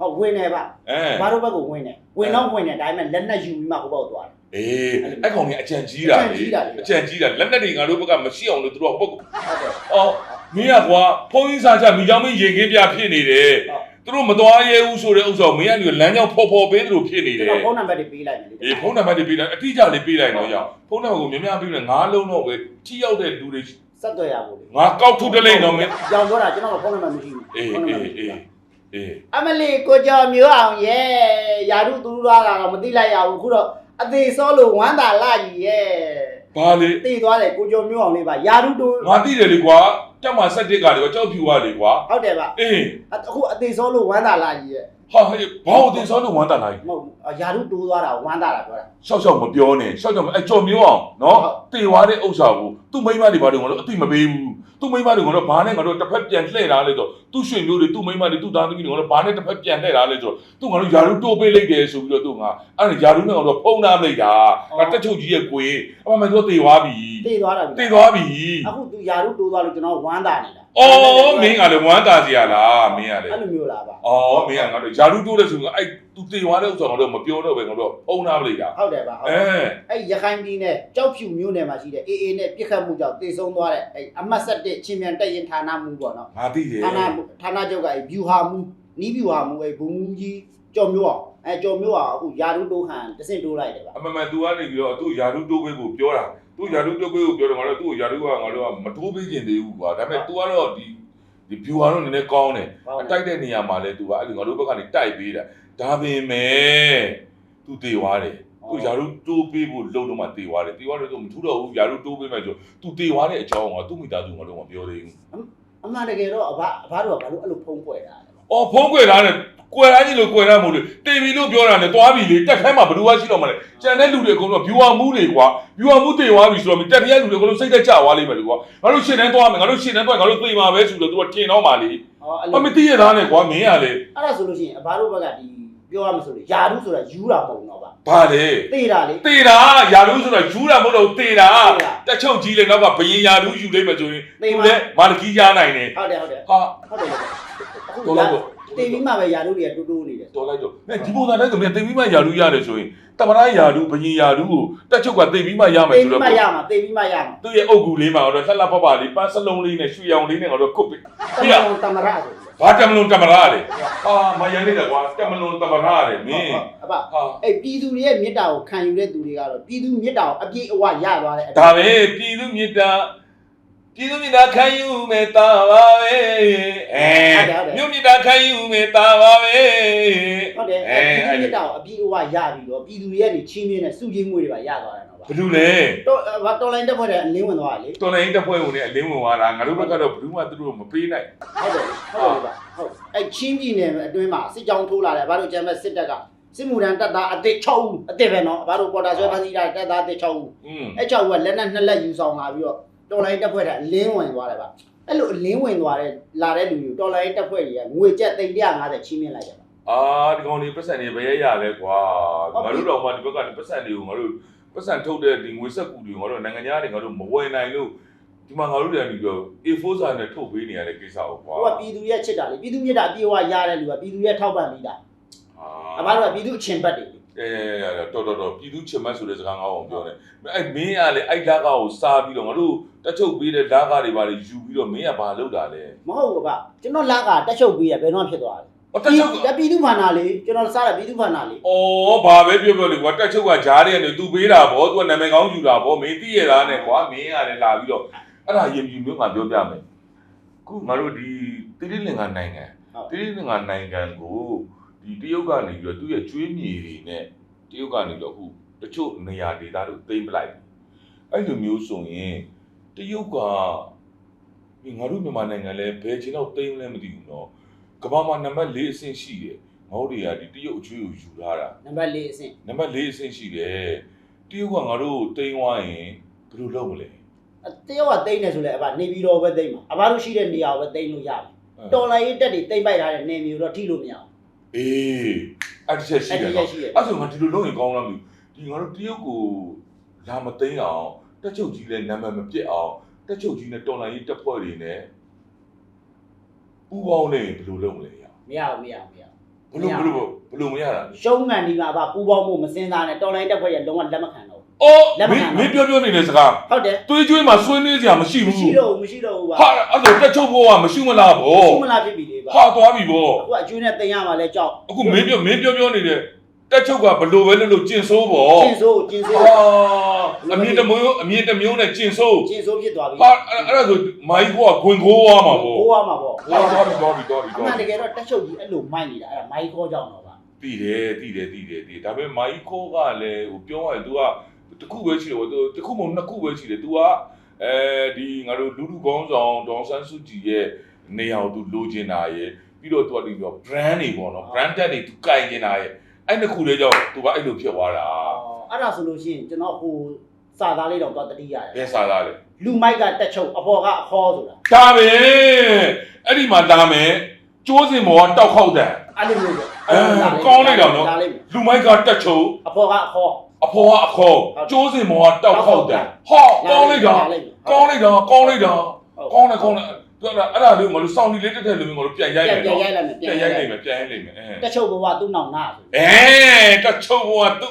ဟုတ်ဝင်နေပါအဲဘာတို့ဘက်ကဝင်နေဝင်တော့ဝင်နေဒါပေမဲ့လက်နဲ့ယူပြီးမှဟိုဘက်ကိုသွားတယ်အေးအဲ့ကောင်ကြီးအကြံကြီးတာအကြံကြီးတာလေအကြံကြီးတာလက်နဲ့တွေငါတို့ဘက်ကမရှိအောင်လို့သူတို့ကဟိုဘက်ကိုဟုတ်တယ်အော် မင်းကကွာဖုန်းကြီးစားချမိချောင်းမင်းရင်ခင်းပြဖြစ်နေတယ်ဟုတ်သူတို့မသွားရဲဘူးဆိုတဲ့ဥစ္စာကိုမင်းကလမ်းကြောင်းဖော်ဖော်ပေးသလိုဖြစ်နေတကျွန်ယ်တော်ဖုန်းနံပါတ်တွေပေးလိုက်မယ်လေအေးဖုန်းနံပါတ်တွေပေးလိုက်အတိအကျလေးပေးလိုက်တော့ရအောင်ဖုန်းနံပါတ်ကိုများများပေးလိုက်ငါးလုံးတော့ပဲထိရောက်တဲ့လူတွေဆက်သွယ်ရဖို့လေငါကောက်ထုတ်တလိမ့်တော့မင်းကြောင်ပြောတာကျွန်တော်ဖုန်းနံပါတ်မရှိဘူးအေးဖုန်းနံအေးပါတ်မရှိအေးဘူးအေးအမလီကိုကျော်မျိုးအောင်ရဲ့ယာရုသူသွားတာတော့မသိလိုက်ရဘူးခုတော့အသေးစောလို့ဝမ်းသာလာကြီးရဲ့ဘာလေသိသွားတယ်ကိုကျော်မျိုးအောင်လေးပါယာရုတို့ငါသိတယ်လေကွာ တက်မှာဆက်တစ်ကလေကွာကြောက်ဖြူကလေကွာဟုတ်တယ်ပါအေးအခုအသေးစောလို့ဝမ်းသာလာကြီးရဲ့ ဟာဟေးဘာလို့တင်စောလို့ဝမ်းတာလိုက်မဟုတ်ဘူးယာရုတိုးသွားတာဝမ်းသာတာပြောတာ ရှောက်ရှောက်မပြောနဲ့ရှောက်ရှောက်မအဲ့ကြော်မျိုးအောင်နော်ဟုတ် တေသွားတဲ့ဥစ္စာကိုသူ့မိန်းမတွေဘာလို့ငါတို့အတိမပေးဘူးသူ့မိန်းမတွေကတော့ဘာနဲ့ငါတို့တစ်ဖက်ပြန်လှည့်ထားလဲဆိုသူ့ရွှေမျိုးတွေသူ့မိန်းမတွေသူ့သားသမီးတွေကတော့ဘာနဲ့တစ်ဖက်ပြန်လှည့်ထားလဲဆိုသူငါတို့ယာရုတိုးပေးလိုက်တယ်ဆိုပြီးတော့သူငါအဲ့ဒါယာရုနဲ့ကတော့ဖုံးနာလိုက်တာငါတက်ချုပ်ကြီးရဲ့ကိုယ်အမှန်မှန်တော့တေသွားပြီသိသွားတာတေသွားပြီအခုသူယာရုတိုးသွားလို့ကျွန်တော်ဝမ်းသာနေတာ အော်မင်းကလည်းဝမ်းသာစီရလားမင်းကလည်းအဲ့လိုမျိုးလားပါအော်မင်းကငါတို့ယာရုတိုးတဲ့ဆိုကအဲ့သူတေသွားတဲ့ဥစ္စာငါတို့မပြောတော့ပဲငါတို့ဖုံးနာလိုက်တာဟုတ်တယ်ပါဟုတ်အဲအဲ့ရခိုင်ပြည်နယ်ကြောက်ဖြူမြို့နယ်မှာရှိတဲ့အေအေနဲ့ပြစ်ခတ်မှုကြောင့်တေဆုံးသွားတဲ့အဲ့အမတ်ဆက်တဲ့ချင်းမြန်တက်ရင်ဌာနမှုပေါ့နော်ငါသိတယ်ဌာနဌာနချုပ်ကအဲ့ဗျူဟာမှုနီးဗျူဟာမှုအဲ့ဘုံမူကြီးကြော်မျိုးအောင်အဲ့ကြော်မျိုးအောင်အခုယာရုတိုးဟန်တဆင့်တိုးလိုက်တယ်ပါအမှန်မှန် तू ကနေပြီးတော့သူ့ယာရုတိုးပေးကိုပြောတာ သူ့ယာရုတိုးပေးကိုပြောတယ်ငါတို့သူ့ကိုယာရုကငါတို့ကမတိုးပေးခြင်းသေးဘူးကွာဒါပေမဲ့ तू ကတော့ဒီဒီ view ကတော့နည်းနည်းကောင်းတယ် ဟုတ် အ တယ် တိုက်တဲ့နေရာမှာလဲ तू ကအဲ့လိုငါတို့ဘက်ကနေတိုက်ပေးတာဒါပင်မဲ့ तू တေသွားတယ်သူယာရုတိုးပေးဖို့လုံတော့မှတေသွားတယ်တေသွားတယ်ဆိုမထူတော့ဘူးယာရုတိုးပေးမယ်ဆို तू တေသွားတဲ့အကြောင်းကသူ့မိသားစုငါတို့မပြောသေးဘူး အမှန်တကယ်တော့အဘအဘတို့ကဘာလို့အဲ့လိုဖုံးကွယ်တာလဲ အော်ဖုံးကွယ်ထားတယ် ကွယ်ထားကြီးလို့ကွယ်ထားမို့လို့တေပြီလို့ပြောတာနဲ့သွားပြီလေတက်ခိုင်းမှာဘယ်သူမှရှိတော့မလဲကြံတဲ့လူတွေအကုန်လုံး viewer မှုတွေကွာ viewer မှုတေသွားပြီဆိုတော့တက်တဲ့လူတွေအကုန်လုံးစိတ်သက်ကြသွားလိမ့်မယ်လေကွာငါတို့ရှင်းတန်းသွားမယ်ငါတို့ရှင်းတန်းသွားငါတို့သိမှာပဲဆိုတော့သူကထင်တော့မှလေဟောအဲ့အလိုမသိရသားနဲ့ကွာမင်းကလေအဲ့ဒါဆိုလို့ရှိရင်အဘတို့ဘက်ကဒီပြောရမဆိုလို့ယာရုဆိုတာယူတာမဟုတ်တော့ပါဘာလေသိတာလေတေတာယာလူဆိုတော့ယူတာမဟုတ်တော့တေတာတေတာတက်ချုပ်ကြီးလေနောက်ကဘယင်ယာလူယူလိမ့်မယ်ဆိုရင်တေသူပါလည်းမာလကီးရနိုင်တယ်ဟုတ်တယ်ဟုတ်တယ်ဟာဟုတ်တယ်လေအခုတော်လိုက်တော့ တေပြီးမှပဲယာတို့တွေကတူတူနေတယ်တော်လိုက်တော့ဒီပုံစံတိုင်းဆိုရင်တေပြီးမှယာလူရတယ်ဆိုရင်တမရယာလူဘယင်ယာလူကိုတက်ချုပ်ကတေပြီးမှရမယ်တေဆိုပြီးတော့မှရမှာတေပြီးမှရမှာသူ့ရဲ့အုတ်ကူလေးမှာတော့လှလှပပလေးပန်းစလုံးလေးနဲ့ရွှေရောင်လေးနဲ့ကတော့ကုတ်ပြီးတမန်တမရဆိုဘာတမလွန်တမရလေဟာမယန်လေးတကွာတမလွန်တမရလေမင်းအဘဟာအဲ့ပြည်သူတွေရဲ့မေတ္တာကိုခံယူတဲ့သူတွေကတော့ပြည်သူမေတ္တာကိုအပြည့်အဝရသွားတဲ့ဒါပဲပြည်သူမြစ်တာ ပြည်သူမြစ်တာခံယူမေတ္တာပါပဲအဲမြို့မြစ်တာခံယူမေတ္တာပါပဲဟုတ်တယ်အဲ့ပြည်သူမေတ္တာကိုအပြည့်အဝရပြီးတော့ပြည်သူတွေရဲ့ဒီချင်းမြင့်တဲ့စုချင်းမွေးတွေပါရသွားတယ်နော်ဗျဘယ်လိုလဲတော့ဘာတော်လိုင်းတက်ဖွဲ့တဲ့အလင်းဝင်သွားတာလေတော်လိုင်းတစ်ဖွဲ့ဝင်နဲ့အလင်းဝင်သွားတာငါတို့ဘက်ကတော့ဘယ်သူမှသူတို့မပေးနိုင်ဟုတ်တယ်ဟုတ်တယ်ဗျဟုတ်အဲ့ချင်းပြည်နယ်အတွင်းမှာစစ်ကြောင်းထိုးလာတယ်ဘာလို့ကျမ်းမဲ့စစ်တပ်ကစစ်မှုထမ်းတပ်သားအသစ်6ဦးအသစ်ပဲနော်ဘာလို့ပေါ်တာဆွဲဖမ်းဆီးတာတပ်သားအသစ်6ဦးอืมအဲ့6ဦးကလက်နဲ့နှစ်လက်ယူဆောင်လာပြီးတော့ တော်လိုင်းတက်ဖွဲ့တဲ့အလင်းဝင်သွားတယ်ဗျအဲ့လိုအလင်းဝင်သွားတဲ့လာတဲ့လူမျိုးတော်လိုင်းတက်ဖွဲ့တွေကငွေကျပ်350ချင်းမြင့်လိုက်တယ်ဗျအာဒီကောင်လေးပတ်စံတွေဘယ်ရရလဲကွာငါတို့တော့မှဒီဘက်ကပတ်စံတွေကိုငါတို့ပတ်စံထုတ်တဲ့ဒီငွေဆက်ကူတွေငါတို့နိုင်ငံသားတွေငါတို့မဝယ်နိုင်လို့ဒီမှာငါတို့တွေကနေပြီးတော့ A4 စာနဲ့ထုတ်ပေးနေရတဲ့ကိစ္စကိုကွာဟိုကပြည်သူရဲ့ချစ်တာလေပြည်သူမြတ်တာအပြည့်အဝရတဲ့လူကပြည်သူရဲ့ထောက်ပံ့ပြီးတာအာအဘတို့ကပြည်သူအချင်းဘတ်တွေလေ အဲတော်တော်တော်ပြည်သူချင်မတ်ဆိုတဲ့စကားငါအောင်ပြောတယ်အဲ့မင်းကလေအဲ့လာကားကိုစားပြီးတော့ငါတို့တက်ချုပ်ပေးတဲ့လာကားတွေပါလေယူပြီးတော့မင်းကဘာလုပ်တာလဲမဟုတ်ဘူးဗျကျွန်တော်လက်ကတက်ချုပ်ပေးရဘယ်တော့ဖြစ်သွားလဲအော်တက်ချုပ်ပြည်ပြည်သူဖာနာလေကျွန်တော်စားတာပြည်သူဖာနာလေအော်ဘာပဲပြောပြောလေကွာတက်ချုပ်ကဂျားတဲ့ကနေသူပေးတာဗောသူကနာမည်ကောင်းယူတာဗောမင်းသိရတာနဲ့ကွာမင်းကလည်းလာပြီးတော့အဲ့ဒါရင်ပြမျိုးငါပြောပြမယ်ခုငါတို့ဒီတိရိလင်္ကာနိုင်ငံတိရိလင်္ကာနိုင်ငံကို ဒီတရုတ်ကနေပြီးတော့သူ့ရဲ့ကျွေးမြေတွေနဲ့တရုတ်ကနေတော့ခုတချို့နေရာဒေသတို့သိမ်းပလိုက်ပြီအဲ့လိုမျိုးဆိုရင်တရုတ်ကဒီငါတို့မြန်မာနိုင်ငံလဲဘယ်ချိန်တော့သိမ်းလဲမသိဘူးနော်ကမ္ဘာမှာနံပါတ်၄အဆင့်ရှိတယ်ငငေါတွေကဒီတရုတ်အချွေးကိုယူထားတာနံပါတ်၄အဆင့်နံပါတ်၄အဆင့်ရှိတယ်တရုတ်ကငါတို့ကိုတိန်းသွားရင်ဘယ်လိုလုပ်မလဲအတယောက်ကတိမ့်နေဆိုလဲအဘနေပြီးတော့ပဲတိမ့်မှာအဘတို့ရှိတဲ့နေရာကိုပဲတိမ့်လို့ရတယ်တော်လိုင်းရေးတက်တွေတိမ့်ပိုက်ထားတဲ့နေမျိုးတော့ထိလို့မရ အောင်အေးအဲ့ဒီချက်ရှိအဲ့တယ်ဒီရနော်ရှိတယ်အဲ့ဆိုငါဒီလိုလုပ်ရင်ကောင်းလားမသိဘူးဒီငါတို့တရုတ်ကိုလာမသိမ်းအောင်တက်ချုပ်ကြီးလည်းနာမည်မပြတ်အောင်တက်ချုပ်ကြီးနဲ့တော်လိုင်းရေးတက်ဖွဲ့တွေနဲ့ပူပေါင်းနေဘယ်လိုလုပ်မလဲရမရဘူးမရဘူးမရဘူးဘယ်လိုဘယ်လိုဘယ်လိုမရတာလဲရှုံးငံဒီမှာအဘပူပေါင်းမှုမစင်စားနဲ့တော်လိုင်းတက်ခွက်ရလုံးဝလက်မခံတော့ အော်လက်မမခံင်းပါမင်းပြောပြောနေတဲ့စကားဘူးဟုတ်တယ်သွေးကြွေးမှာဆွေးနွေးစရာမရှိဘူးမရှိတော့ဘူးမရှိတော့ဘူးပါဟာအဲ့ဆိုတက်ချုပ်ဘိုးကမရှိမလားဗောရှုံးမလားဖြစ်ပြီလေပါဟာသွားပြီဗောအခုအကျွေးနဲ့တင်ရမှာလဲကြောက်အခုမင်းပြောမင်းပြောပြောနေတဲ့တက်ချုပ်ကဘလို့ပဲလို့လို့ကျင်ဆိုးဗောကျင်းစိုးကျင်းစိုးဟာအမြင့်တစ်မျိုးအမြင့်တစ်မျိုးနဲ့ကျင်ဆိုးကျင်းစိုးဖြစ်သွားပြီဟာအဲ့အဲ့ဒါဆိုမိုင်းကောကခွင်ခိုးသွားမှာဗောဘိုးရမှာပေါ့ဟာသွားပြီသွားပြီသွားပြီအသွားမှန်တပြီကယ်တော့တက်ချုပ်ကြီးအဲ့လိုမိုက်နေတာအဲ့ဒါမိုက်ခေါ်ကြောင်တော့ပါ တည်တယ်တည်တယ်တည်တယ်တည်ဒါပေမဲ့မိုင်းခိုးကလည်းဟိုပြောရရင် तू က တစ်ခုပဲရှိတယ်ဗော तू တစ်ခုမဟုတ်နှစ်ခုပဲရှိတယ် तू ကအဲဒီငါတို့လူလူကောင်းဆောင်ဒေါန်ဆန်းစုကြည်ရဲ့နေရာကို तू လိုချင်တာရယ်ပြီးတော့ तू ကဒီပြော brand တွေပေါ့နော် brand တက်တွေ तू ကင်နေတာရယ်အဲ့နှစ်ခုလေးကြောင့် तू ကအဲ့လိုဖြစ်သွားတာ အဲ့ဒါဆိုလို့ရှိရင်ကျွန်တော်ဟိုစာသားလေးတော့တော့တတိရတ ဘ ယ် ယ်စားသားလဲ လူမိုက်ကတက်ချုပ်အပေါ်ကအခေါ်ဆိုတာ ဒါပဲအဲ့ဒီမှာဒါမယ်ကျိုးစင်မောကတောက်ခောက်တယ် အဲ့လိုမျိုးပေါ့ အဲကောင်းလိုက်တာနော် ဒါလေး လူမိုက်ကတက်ချုံ အပေါ်ကအခေါ် အဖေါ်ကအခေါ်ကျိုးစင်မောကတောက်ခောက်တယ်ဟောကောင်းလိုက်တာကောင်းလိုက်တာကောင်းလိုက်တာကောင်းတယ်ကောင်းတယ်သူကအဲ့ဒါလေးငါတို့စောင်းဒီလေးတက်တဲ့လူမျိုးငါတို့ပြန်ရိုက်ပြန်မယ်ပြန်နော်ရိုက်လိုက်မယ်ပြန်ရိုက်လိုက်မယ်ပြန်ရိုက်လိုက်မယ်အဲတက်ချုပ်ဘဝသူ့နောက်နာဆိုအဲတက်ချုံဘောကသူ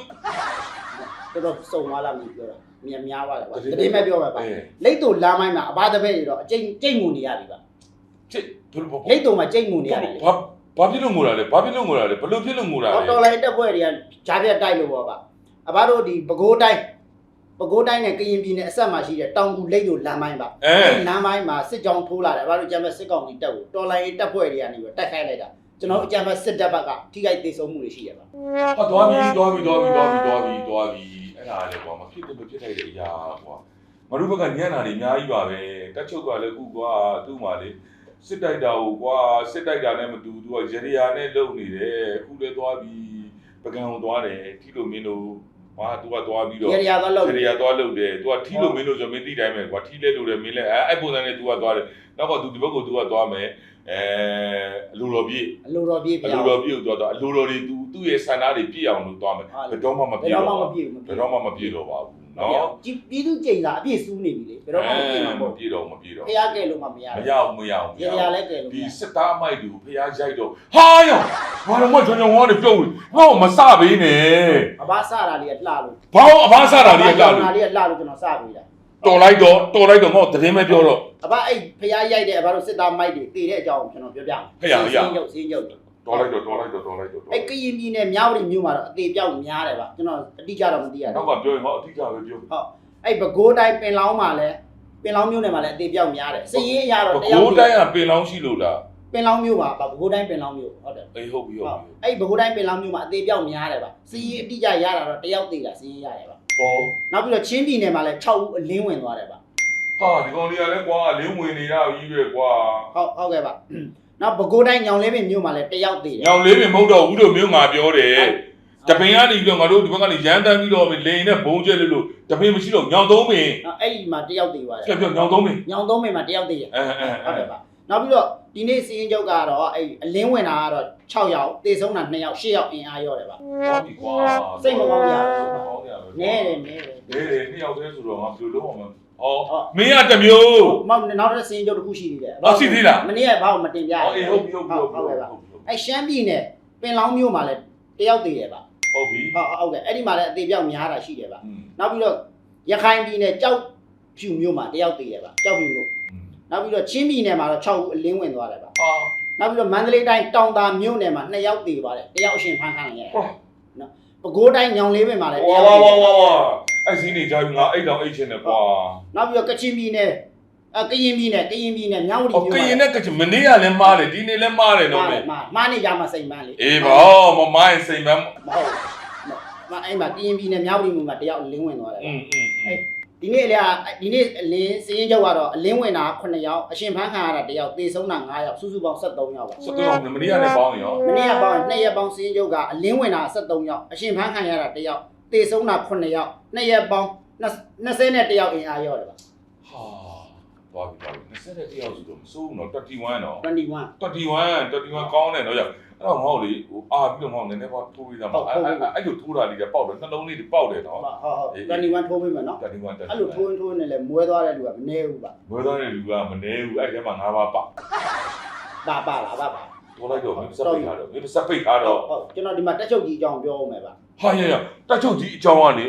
တော်တော်စုံသွားလားမပြောတော့မြင်များပါလားတတိမဲ့ပြောပါပါအဲလိတ်တူလမ်းမိုင်းမှာအဘတပည့်တွေတော့အကျိတ်ကျိတ်ငုံနေရပြီပါချစ်ဘယ်လိုလိတ်တူမှာကျိတ်ငုံနေရတယ်ဘာဘာဖြစ်လို့ငိုတာလဲဘာဖြစ်လို့ငိုတာလဲဘယ်လိုဖြစ်လို့ငိုတာလဲတော့တော်လိုက်တက်ပွဲတွေကဂျားပြတ်တိုက်လို့ပေါ့ပါ အဘတို့ဒီပဲခူးတိုင်းပဲခူးတိုင်းနဲ့ကရင်ပြည်နယ်အဆက်မှာရှိတဲ့တောင်ကူလိတ်တူလမ်းမိုင်းပါအဲလမ်းမိုင်းမှာစစ်ကြောင်းထိုးလာတယ်အဘတို့ကျမ်းမဲ့စစ်ကောင်ကြီးတက်ကိုတော်လိုက်တက်ပွဲတွေကနေပြီးတက်ခိုင်းလိုက်တာကျွန်တော်အကျမ်းမဲ့စစ်တပ်ဘက်ကထိခိုက်ဒေဆုံးမှုတွေရှိရပါဟာသွားပြီသွားပြီသွားပြီသွားပြီသွားပြီသွားပြီအဲ့ဒါလည်းကွာမဖြစ်တယ်မဖြစ်နိုင်တဲ့အရာကွာမတို့ဘက်ကညံ့တာတွေအများကြီးပါပဲတက်ချုပ်ကလည်းခုကွာသူ့မှာလေစစ်တိုက်တာကိုကွာစစ်တိုက်တာနဲ့မတူသူကရရနဲ့လုံနေတယ်အခုလည်းသွားပြီပကံကိုသွားတယ်ထီလိုမင်းတို့ ဟာသူကသွားပြီးတော့ရေရသွားလို့ရရသွားလုံတယ်သူကထီလိုမင်းတို့ဆိုမင်းသိတိုင်းပဲကွာထီလဲလို့တယ်မင်းလဲအဲအဲ့ပုံစံနဲ့သူကသွားတယ်နောက်ကသူဒီဘက်ကိုသူကသွားမယ်အဲအလိုတော်ပြည့်အလိုတော်ပြေးအပြောလိုင်းတော်ပြည့်ကိုသွားတော့အလိုတော်တွေသူသူ့ရဲ့ဆန္ဒတွေပြည့်အောင်လို့သွားမယ်ဘယ်တော့မှမဘယ်ပြည့်တော့မှတော့မပါဘူးပြေဘူးမဘပြေယ်ဘူးတော့မှမပြည့်တော့ပါဘူး နော်ကြည်ပြည်သူကြိမ်သာအပြည့်စူးနေပြီလေဘယ်တော့မှမပြေမှာမပေါ့ပြည့်တော့မပြည့်တော့ဖះကဲလို့မှမရမဘူးရဘူးမရဘူးရေရလည်းကဲလို့မဒီရစစ်သားအမိုက်တူဖះရိုက်တော့ဟာယောဘာလို့မကျွန်တော်ဟောနေပြုတ်ဟောမစပေးနဲ့အဘစတာလေးကလှလို့ဘာအဘာစတာလေးကလှလို့လေးကလှလို့ကျွန်တော်စပေးတာတော်လိုက်တော့တော်လိုက်တော့ငေါသတင်းပဲပြောတော့အဘအဲ့ဖះရိုက်တဲ့အဘတို့စစ်သားမိုက်တွေတည်တဲ့အကြောင်းကျွန်တော်ပြောပြမယ်စင်းရုပ်စင်းရုပ် တော်လိုက်တော့တော်လိုက်တော့တော်လိုက်တော့အဲ့ကရင်ပြည်နယ်မြောက်ရီမြို့မှာတော့အသေးပြောက်များတယ်ဗျကျွန်တော်အတိအကျတော့မသိရနောဘူးက်ကပြောရင်ဟောအတိအကျပဲပြောအဲ့ပဲခူးတိုင်းပင်လောင်းမှာလည်းပင်လောင်းမြို့နယ်မှာလည်းအသေးပြောက်များတယ်စည်ရေးအရတော့တယောဘိုးက်တိုင်းကပင်လောင်းရှိလို့လားပင်လောင်းမြို့မှာပဲခူးတိုင်းပင်လောင်းမြို့ဟုတ်တယ်အေးဟုတ်ပြီဟုတ်ပြီအဲ့ဘိုးတိုင်းပင်လောင်းမြို့မှာအသေးပြောက်များတယ်ဗျစီးရင်အတိအကျရတာတော့တယောက်သေးတာစီးရင်ရတယ်ဗျဟောနောက်ပြီးတော့ချင်းပြည်နယ်မှာလည်း6ဦးအလင်းဝင်သွားတယ်ဗျဟာဒီကောင်လေးကလည်းကွာလင်းဝင်နေတာကြီးပဲကွာဟုတ်ဟုတ်ကဲ့ဗျ နောက်ပဲခူးတိုင်းညောင်လေးပင်မြို့မှာလည်းတယောက်သေးတယ်ညောင်လေးပင်မဟုတ်တော့ဘူးလို့မျိုးငါပြောတယ်တပင်ကနေပြီးတော့ငါတို့ဒီဘက်ကနေရန်တန်းပြီးတော့လေရင်နဲ့ဘုံကျဲလို့လို့တပင်မရှိတော့ညောင်သုံးပင်နော်အဲ့ဒီမှာတယောက်သေးသွားတယ်ပြောပြောညောင်သုံးပင်ညောင်သုံးပင်မှာတယောက်သေးတယ်အဲအဲဟုတ်အဲကဲ့ဗျနောက်ပြီးတော့ဒီနေ့စီးရင်ချုပ်ကတော့အဲ့အလင်းဝင်တာကတော့6ယောက်သေဆုံးတာ2ယောက်8ယောက်အင်အားရောတယ်ဗျဟောဒီကွာစိတ်မကောင်းကြဘူးကောင်းကြပဲနဲတယ်နဲတယ်နဲတယ်နှစ်ယောက်တည်းဆိုတော့ငါဘယ်လိုလုပ်အောင်မလဲ ဟောမင်းကတမျိုးမောင်နောက်တစ်စီးရင်ချုပ်တစ်ခုရှိသေးတယ်အော်ရှိသေးလားမနေ့ကဘာမှမတင်ပြရဟောအေးဟုတ်ပြီဟုတ်ပြီဟုတ်ပြီဟုတ်ဟုတ်ကဲ့ပြီဗျအဲ့ရှမ်းပြည်နယ်ပင်လောင်းမြို့မှာလည်းတယောက်သေးတယ်ဗျဟုတ်ပြီဟုတ်ဟုတ်ကဲ့အဲ့ဒီမှာလည်းအသေးပြောက်များတာရှိတယ်ဗျอืมနောက်ပြီးတော့ရခိုင်ပြည်နယ်ကြောက်ဖြူမြို့မှာတယောက်သေးတယ်ဗျကြောက်ဖြူမြို့နောက်ပြီးတော့ချင်းပြည်နယ်မှာတော့6ဦးအလင်းဝင်သွားတယ်ဗျဟာနောက်ပြီးတော့မန္တလေးတိုင်းတောင်သာမြို့နယ်မှာ2ယောက်သေးပါတယ်တယောက်အရှင်ဖမ်းခံရတယ်ဟောနော်ပဲခူးတိုင်းညောင်လေးပင်မှာလည်းတဝါယောက်ဝါသေးဝါတယ်ဝါဝါ အဲ့စီနေကြပြီငါအဲ့တောင်အိတ်ချင်တယ်ကွာ နောက်ပြီးတော့ကချင်ပြည်နယ်အကရင်ပြည်နယ်ကရင်ပြည်နယ်မြောက်ဦး ဟော မြို့ က မှာ ရင်နဲ့ကချင်မနေ့ကလည်းမားတယ်ဒီနေ့လည်းမားတယ်နော်မင်း မာမာနေကြမှာစိန်ပန်းလေ အေးပါမမိုင်းစိမ်မမ်း မဟုတ်မအဲ့မှာကရင်ပြည်နယ်မြောက်ဦးမြို့မှာတယောက်လင်းဝင်သွားတယ် อื ဗျ มอืมอืม ဒီနေ့လေဒီနေ့အလင်းစည်ရင်ချုပ်ကတော့အလင်းဝင်တာ9ယောက်အရှင်ဖန်းခံရတာ1ယောက်သေဆုံးတာ9ယောက်စုစုပေါင်း73ယောက်ပါ စတော့မနေ့ကလည်းပေါင်းရော မနေ့ကပေါင်း2ရက်ပေါင်းစည်ရင်ချုပ်ကအလင်းဝင်တာ73ယောက်အရှင်ဖန်းခံရတာ1ယောက် သေဆုံးတာ9ယောက်2ရက်ပေါင်း21ယောက်အင်အားရောတယ်ပါဟာသွားပြီသွားပြီ20တယောက်ဆိုတော့မစိုးဘူးနော်31နော်21 31 31ကောင်းတယ်နော်ရအဲ့တော့ငေါ့လေဟိုအာပြီးတော့ငေါ့နည်းနည်းပါထိုးပြီးသားမှာအဲ့အဲ့အဲ့လိုထိုးတာလေးကပေါက်တယ်နှလုံးလေးတွေပေါက်တယ်နော်ဟုတ်ဟုတ်21ထိုးပေးမယ်နော်31 31အဲ့လိုထိုးရင်ထိုးနေလဲမွဲသွားတဲ့လူကမနေဘူးပါဝဲသားတဲ့လူကမနေဘူးအဲ့ထဲမှာ၅ပါးပါပါပါလားပါပါထိုးလိုက်တော့မင်းစပိတ်ထားတော့မင်းစပိတ်ထားတော့ဟုတ်ကျွန်တော်ဒီမှာတက်ချုပ်ကြီးအကြောင်းပြောအောင်မယ်ပါ ဟာရရတက်ချုပ်ကြီးအကြောင်းကနေ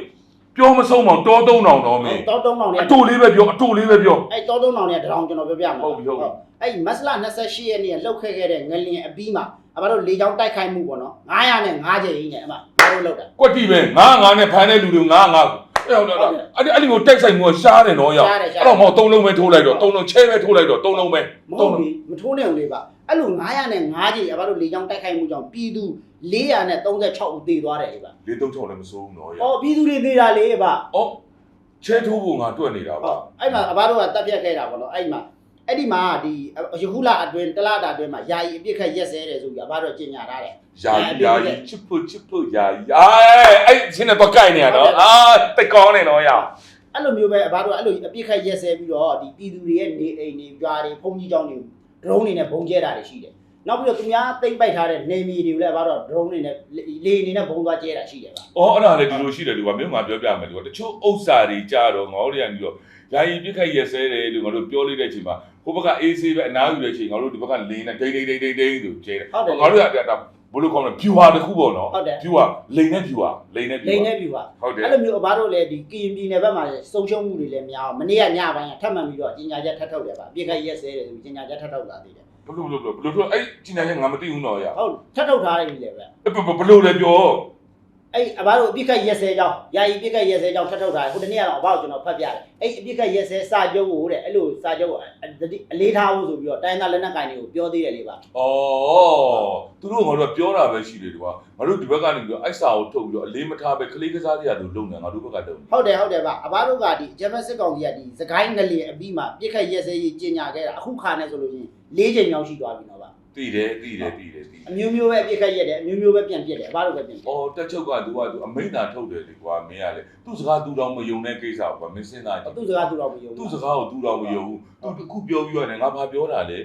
ပြောမဆုံးအောင်တောသုံးအောင်တော့မင်းတောသုံးအောင်လေအတူလေးပဲပြောအတူလေးပဲပြောအဲ့တောသုံးအောင်လေတရောင်ကျွန်တော်ပြောပြမှာဟုတ်ပြီဟုတ်ပြီအဲ့မက်စလာ28ရက်နေ့လှုပ်ခဲခဲ့တဲ့ငလင်အပြီးမှာအမတို့လေကြောင်းတိုက်ခိုက်မှုပေါ့နော်900နဲ့9ကျင်းနဲ့အမဘာလို့လောက်တာကွက်တီပဲ9 9နဲ့ဖမ်းတဲ့လူတွေ9 9အဲ့ဟုတ်လားအဲ့ဒီအဲ့ဒီကိုတိုက်ဆိုင်မှုရှားတယ်နော်ရအဲ့တော့မဟုတ်သုံးလုံးပဲထိုးလိုက်တော့သုံးလုံးချဲပဲထိုးလိုက်တော့သုံးလုံးပဲမဟုတ်ဘူးမထိုးနိုင်ဘူးလေပါအဲ့လို900နဲ့9ကြီးအဘတို့လေချောင်းတိုက်ခိုက်မှုကြောင့်ပြည်သူ 436ဦးသေသွားတယ်အေးပါလေးတုံးချောင်းလည်းမစိုးဘူးနော်။ဟောပြည်သူတွေသေတာလေအေးပါ။အော်ချဲထိုးဖို့ငါတွက်နေတာဟောပါအဲ့မှာအဘတို့ကတတ်ပြတ်ခဲ့တာဗောနော်အဲ့မှာအဲ့ဒီမှာဒီယခုလအတွင်းတလတာအတွင်းမှာယာယီအပြစ်ခတ်ရက်စဲတယ်ဆိုပြီးအဘတို့ကြေညာထားတယ်။ယာယီယာယီချစ်ဖို့ချစ်ဖို့ယာယီအဲအဲ့ရှင်းနေတော့ကြိုက်နေရနော်အာတက်ကောင်းနေတော့ရအောင် အဲ့လိုမျိုးပဲအဘတို့ကအဲ့လိုအပြစ်ခတ်ရက်စဲပြီးတော့ဒီပြည်သူတွေရဲ့နေအိမ်တွေကြွားတွေဖုန်ကြီးကြောင်းတွေဒရုန်းတွေနဲ့ဘုံကျဲတာတွေရှိတယ် နောက်ပြီးတော့သူများတိမ့်ပိုက်ထားတဲ့နေမီတွေကိုလည်းအဘတို့ drone တွေနဲ့လေအနေနဲ့ဘုံသွားကျဲတာရှိတယ်ပါအော်အဲ့ဒါလည်းဒီလိုရှိတယ်လူကမင်းငါပြောပြမယ်လူကတချို့ဥစ္စာတွေကြတော့ငေါတွေကနေတော့ယာယီပြစ်ခတ်ရက်စဲတယ်လို့ငါတို့ပြောလိုက်တဲ့အချိန်မှာဟိုဘက်က AC ပဲအနားယူတဲ့အချိန်ငါတို့ဒီဘက်ကလင်းနဲ့ဒိတ်ဒိတ်ဒိတ်ဒိတ်ဒိတ်ဆိုကျဲတယ်ဟုတ်တယ်ငါတို့ကဒါဘလို့ခေါ်မလဲ viewer တစ်ခုပေါ့နော်ဟုတ်တယ် viewer လိန်နဲ့ viewer လိန်နဲ့လိ viewer န်နဲ့ပြူပါဟုတ်တယ်အဲ့လိုမျိုးအဘတို့လည်းဒီကရင်ပြည်နယ်ဘက်မှာဆုံးရှုံးမှုတွေလည်းများအောင်မနေ့ကညပိုင်းကထပ်မံပြီးတော့ကြီးညာချက်ထပ်ထုတ်တယ်ပါအပြစ်ခတ်ရက်စဲတယ်ဆိုပြီးကြီးညာချက်ထပ်ထုတ်လာသေးတယ် ဘလို့ဘလို့ဘလို့ဘလို့အဲ့ကျင်ညာချက်ငါမသိဘူးတော့ရဟုတ်ထပ်ထုတ်ထားတယ်ပြီလေပဲဘလို့လဲပြော အဲ့အဘတို့အပြစ်ခတ်ရက်စဲကြောင်းယာယီအပြစ်ခတ်ရက်စဲကြောင်းထပ်ထုတ်ထားတယ်ဟိုတနေ့ကတော့အဘတို့ကျွန်တော်ဖတ်ပြတယ်အဲ့အပြစ်ခတ်ရက်စဲစာချုပ်ကိုတဲ့အဲ့လိုစာချုပ်ကိုအလေးထားဖို့ဆိုပြီးတော့တိုင်းသားလက်နက်ကိုင်တွေကိုပြောသေးတယ်လေပါအော်သူတို့ငါတို့ကပြောတာပဲရှိတယ်ဒီကငါတို့ဒီဘက်ကနေပြီးတော့အိုက်စာကိုထုတ်ပြီးတော့အလေးမထားပဲကလေးကစားကြရလို့လုံနေငါတို့ဘက်ကတုံးဟုတ်တယ်ဟုတ်တယ်ပါအဘတို့ကဒီဂျမတ်စစ်ကောင်ကြီးကဒီစကိုင်းငလျင်အပြီးမှာပြစ်ခတ်ရက်စဲကြီးကျင်ညာခဲ့တာအခုခါနဲ့ဆိုလို့ရှိရင်၄ချိန်ရောက်ရှိသွားပြီနော်ဗျ တည်တယ်တည်တယ်တည်တယ်တည်အမျိုးမျိုးပဲပြစ်ခတ်ရက်တယ်အမျိုးမျိုးပဲပြန်ပြစ်တယ်အဘတို့ပဲပြန်ပြစ်အော်တက်ချုပ်ကသူကသူအမိန့်သာထုတ်တယ်လေကွာမင်းကလေသူ့စကားသူတော်မယုံတဲ့ကိစ္စကွာမင်းစဉ်းစားကြည့်သူ့စကားသူတော့မယုံသူ့စကားကိုသူတော်မယုံဘူးသူတစ်ခုပြောပြီးရတယ်ငါဘာပြောတာလဲ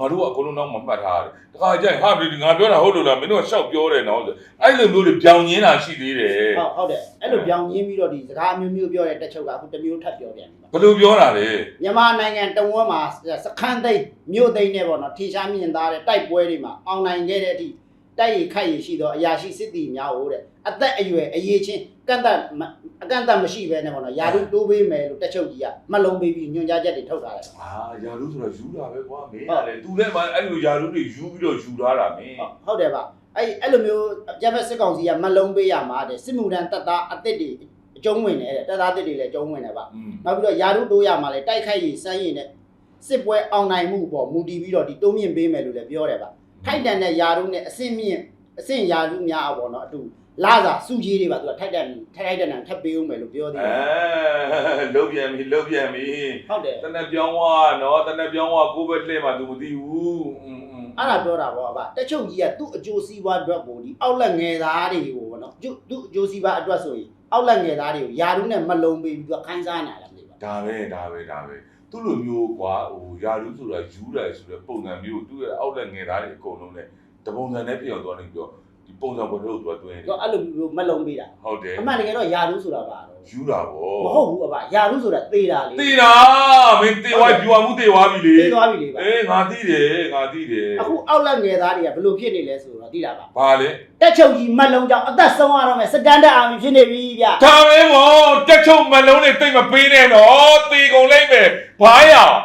ငါတို့ကအကုန်လုံးတော့မမှတ်ထားရတယ်တခါကျရင်ဟာဒီငါပြောတာဟုတ်လို့လားမင်းတို့ကရှောက်ပြောတယ်နော်ဆိုအဲ့လိုမျိုးတွေပြောင်းရင်းတာရှိသေးတယ်ဟုတ်ဟုတ်တယ်အဲ့လိုပြောင်းရင်းပြီးတော့ဒီစကားအမျိုးမျိုးပြောတဲ့တက်ချုပ်ကအခုတစ်မျိုးထပ်ပြောပြန်ပြီပါဘယ်လိုပြောတာလဲမြန်မာနိုင်ငံတဝန်းမှာစခန်းသိမ်းမြို့သိမ်းနဲ့ပေါ့နော်ထေရှားမြင့်သားတဲ့တိုက်ပွဲတွေမှာအောင်နိုင်ခဲ့တဲ့အထိ တိုက်ရခိုက်ရရှိတော့အရာရှိစစ်တီများဟိုတဲ့အသက်အရွယ်အရေးချင်းကန့်တတ်အကန့်အသတ်မရှိဘဲနဲ့ပေါ့နော်ယာရုတိုးပေးမယ်လို့တက်ချုပ်ကြီးကမှတ်လုံးပေးပြီးညွှန်ကြားချက်တွေထုတ်ထားတယ်အာယာရုဆိုတော့ယူတာပဲကွာမင်းရတယ်သူလည်းမအဲ့လိုယာရုတွေယူပြီးတော့ယူထားတာမင်းဟုတ်ဟုတ်တယ်ပါအဲ့အဲ့လိုမျိုးဂျပန်စစ်ကောင်စီကမှတ်လုံးပေးရမှာတဲ့စစ်မှုထမ်းတပ်သားအသစ်တွေအကျုံးဝင်တယ်တဲ့တပ်သားအသစ်တွေလည်းအကျုံးဝင်တယ်ပါอืมနောက်ပြီးတော့ယာရုတိုးရမှာလဲတိုက်ခိုက်ရေးစမ်းရင်နဲ့စစ်ပွဲအောင်နိုင်မှုပေါ့မူတည်ပြီးတော့ဒီတိုးမြင့်ပေးမယ်လို့လည်းပြောတယ်ပါ ထိုက်တန်တဲ့ယာရုနဲ့အဆင့်မြင့်အဆင့်ယာရုများအပေါ်တော့အတူလာစာစုကြီးတွေပါသူကထိုက်တန်ထိုက်ထိုက်တန်တန်ထပ်ပေးဦးမယ်လို့ပြောသေးတယ်အဲလုတ်ပြန်ပြီလုတ်ပြန်ပြီဟုတ်တယ်တနက်ပြောင်းွားနော်တနက်ပြောင်းွားကိုဘက်လှည့်မှသူမသိဘူးအဲ့ဒါပြောတာပေါ့အဘတချို့ကြီးကသူ့အကျိုးစီးပွားအတွက်ကိုဒီအောက်လက်ငယ်သားတွေကိုပေါ့နော်သူ့အကျိုးစီးပွားအတွက်ဆိုရင်အောက်လက်ငယ်သားတွေကိုယာရုနဲ့မလုံပေးပြီးသူကခိုင်းစားနေတာလေဒါပဲဒါပဲဒါပဲ သူ့လိုမျိုးကွာဟိုယာရုဆိုတာယူတယ်ဆိုတဲ့ပုံစံမျိုးသူ့ရဲ့အောက်လက်ငယ်သားတွေအကုန်လုံးနဲ့တပုံစံနဲ့ပြောင်းသွားနေပြီးတော့ ဒီပုံစံပေါ်ထုတ်သွားတွင်းသူကအဲ့လိုမျိုးမလုံးပေးတာဟုတ်တယ်အမှန်တကယ်တော့ယာရုဆိုတာပါတော့ယူတာဗောမဟုတ်ဘူးအဘယာရုဆိုတာသေတာလေတေးတာမင်းတေးဝါပြူဝမှုတေးဝါပြီလေသေသွားပြီလေပါအေးငါသိတယ်ငါသိတယ်အခုအောက်လက်ငယ်သားတွေကဘယ်လိုဖြစ်နေလဲဆိုတော့သိတာပါဘာလဲတက်ချုပ်ကြီးမတ်လုံးကြောင့်အသက်ဆုံးရတော့မယ်စတန်ဒတ်အာမီဖြစ်နေပြီဗျဒါပဲဗောတက်ချုပ်မလုံးနဲ့တိတ်မပေးနဲ့နော်တေကုန်လိုက်မယ်ဘာရအောင်